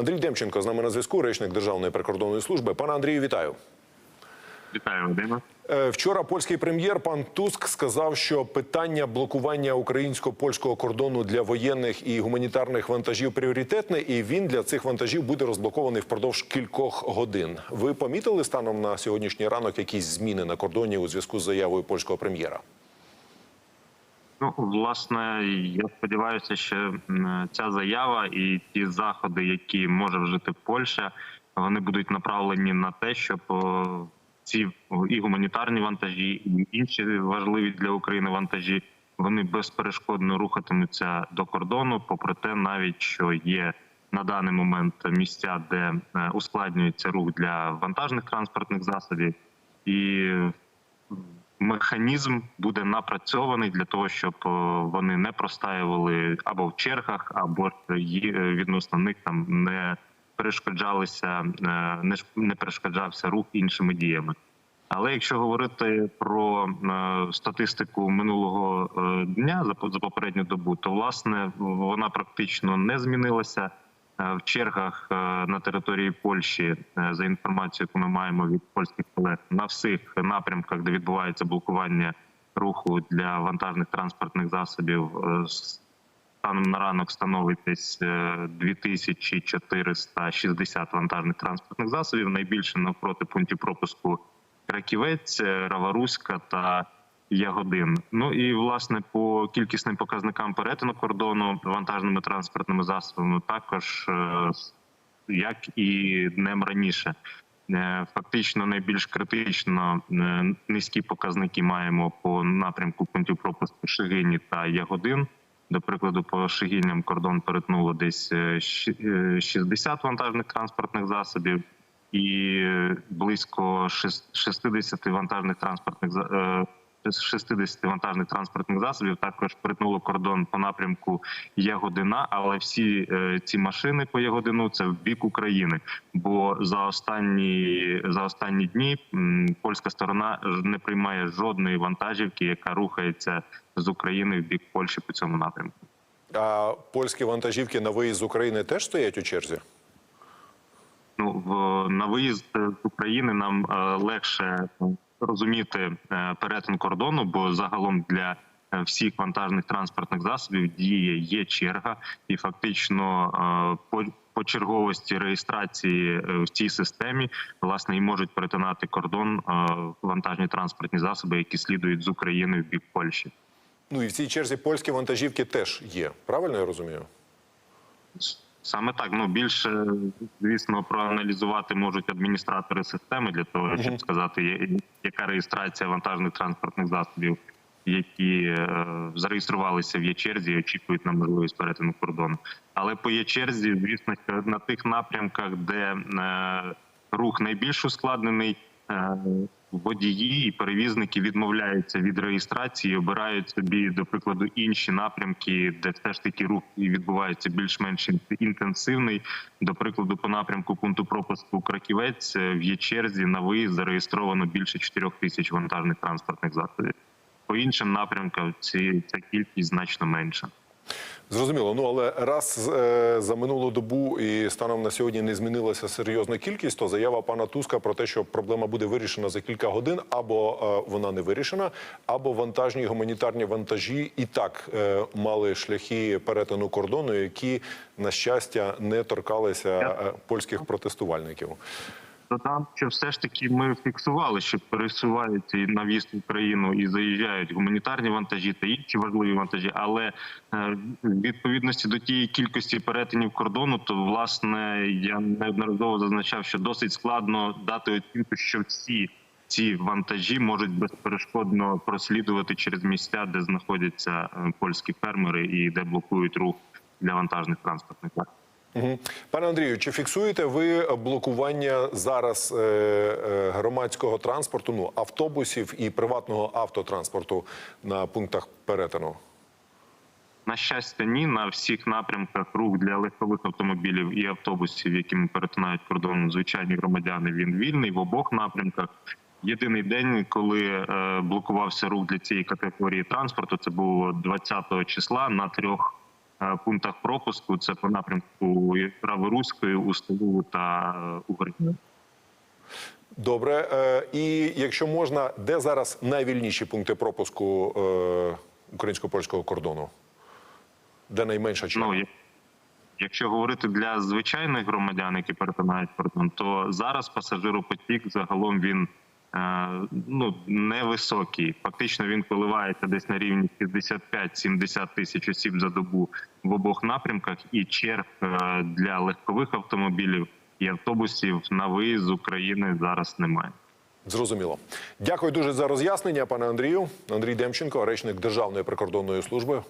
Андрій Демченко з нами на зв'язку, речник Державної прикордонної служби. Пане Андрію, вітаю. Вітаю, Вадима. Е, Вчора польський прем'єр пан Туск сказав, що питання блокування українсько-польського кордону для воєнних і гуманітарних вантажів пріоритетне, і він для цих вантажів буде розблокований впродовж кількох годин. Ви помітили станом на сьогоднішній ранок якісь зміни на кордоні у зв'язку з заявою польського прем'єра? Ну, власне, я сподіваюся, що ця заява і ті заходи, які може вжити Польща, вони будуть направлені на те, щоб ці і гуманітарні вантажі, і інші важливі для України вантажі вони безперешкодно рухатимуться до кордону, попри те, навіть що є на даний момент місця, де е, ускладнюється рух для вантажних транспортних засобів, і механізм буде напрацьований для того, щоб е, вони не простаювали або в чергах, або е, відносно них там не перешкоджалися, е, не перешкоджався рух іншими діями. Але якщо говорити про статистику минулого дня за попередню добу, то власне вона практично не змінилася. Е, В чергах е, на території Польщі, е, за інформацією, яку ми маємо від польських колег, на всіх напрямках, де відбувається блокування руху для вантажних транспортних засобів, станом на ранок становить десь е, 2460 вантажних транспортних засобів. Найбільше навпроти пунктів пропуску Краківець, Раваруська та Ягодин. Ну і власне по кількісним показникам перетину кордону вантажними транспортними засобами також е, як і днем раніше. Е, Фактично найбільш критично е, низькі показники маємо по напрямку пунктів пропуску Шигині та Ягодин. До прикладу, по Шигінням кордон перетнуло десь е, е, 60 вантажних транспортних засобів і близько шес- 60 вантажних транспортних за- е, 60 вантажних транспортних засобів також перетнуло кордон по напрямку Ягодина, але всі е, ці машини по Ягодину це в бік України. Бо за останні за останні дні польська сторона не приймає жодної вантажівки, яка рухається з України в бік Польщі по цьому напрямку. А польські вантажівки на виїзд з України теж стоять у черзі? Ну в на виїзд з України нам е, легше розуміти е, перетин кордону, бо загалом для е, всіх вантажних транспортних засобів діє є черга, і фактично е, по по черговості реєстрації в цій системі власне і можуть перетинати кордон вантажні транспортні засоби, які слідують з України в бік Польщі. Ну і в цій черзі польські вантажівки теж є. Правильно я розумію? Саме так, ну більше звісно проаналізувати можуть адміністратори системи для того, щоб сказати, є- яка реєстрація вантажних транспортних засобів, які е, зареєструвалися в є-черзі і очікують на можливість перетину кордону. Але по є-черзі, звісно, на тих напрямках, де е, рух найбільш ускладнений. Водії і перевізники відмовляються від реєстрації, обирають собі, до прикладу, інші напрямки, де все ж таки рух відбувається більш-менш ін- інтенсивний. До прикладу, по напрямку пункту пропуску Краківець е, в є черзі на виїзд зареєстровано більше 4 тисяч вантажних транспортних засобів. По іншим напрямкам ці ця кількість значно менша. Зрозуміло. Ну але раз е, за минулу добу і станом на сьогодні не змінилася серйозна кількість, то заява пана Туска про те, що проблема буде вирішена за кілька годин, або е, вона не вирішена, або вантажні гуманітарні вантажі і так е, мали шляхи перетину кордону, які на щастя не торкалися е, польських протестувальників. Додам, що все ж таки ми фіксували, що пересуваються і на в'їзд в Україну і заїжджають гуманітарні вантажі та інші важливі вантажі. Але е, в відповідності до тієї кількості перетинів кордону, то власне я неодноразово зазначав, що досить складно дати оцінку, що всі ці вантажі можуть безперешкодно прослідувати через місця, де знаходяться е, польські фермери і де блокують рух для вантажних транспортних Пане Андрію, чи фіксуєте ви блокування зараз е, е, громадського транспорту, ну автобусів і приватного автотранспорту на пунктах перетину? На щастя, ні. На всіх напрямках рух для легкових автомобілів і автобусів, якими перетинають кордон звичайні громадяни, він вільний в обох напрямках. Єдиний день, коли е, блокувався рух для цієї категорії транспорту, це було 20 числа на трьох пунктах пропуску. Це по напрямку Раворуської, Устилу та е, Угорщини. Добре. Е, і якщо можна, де зараз найвільніші пункти пропуску е, українсько-польського кордону? Де найменша черга? Ну, якщо говорити для звичайних громадян, які перетинають кордон, то зараз пасажиропотік загалом він е, ну невисокий. Фактично він коливається десь на рівні 65-70 тисяч осіб за добу в обох напрямках, і черг е, для легкових автомобілів і автобусів на виїзд з України зараз немає. Зрозуміло. Дякую дуже за роз'яснення, пане Андрію. Андрій Демченко, речник Державної прикордонної служби.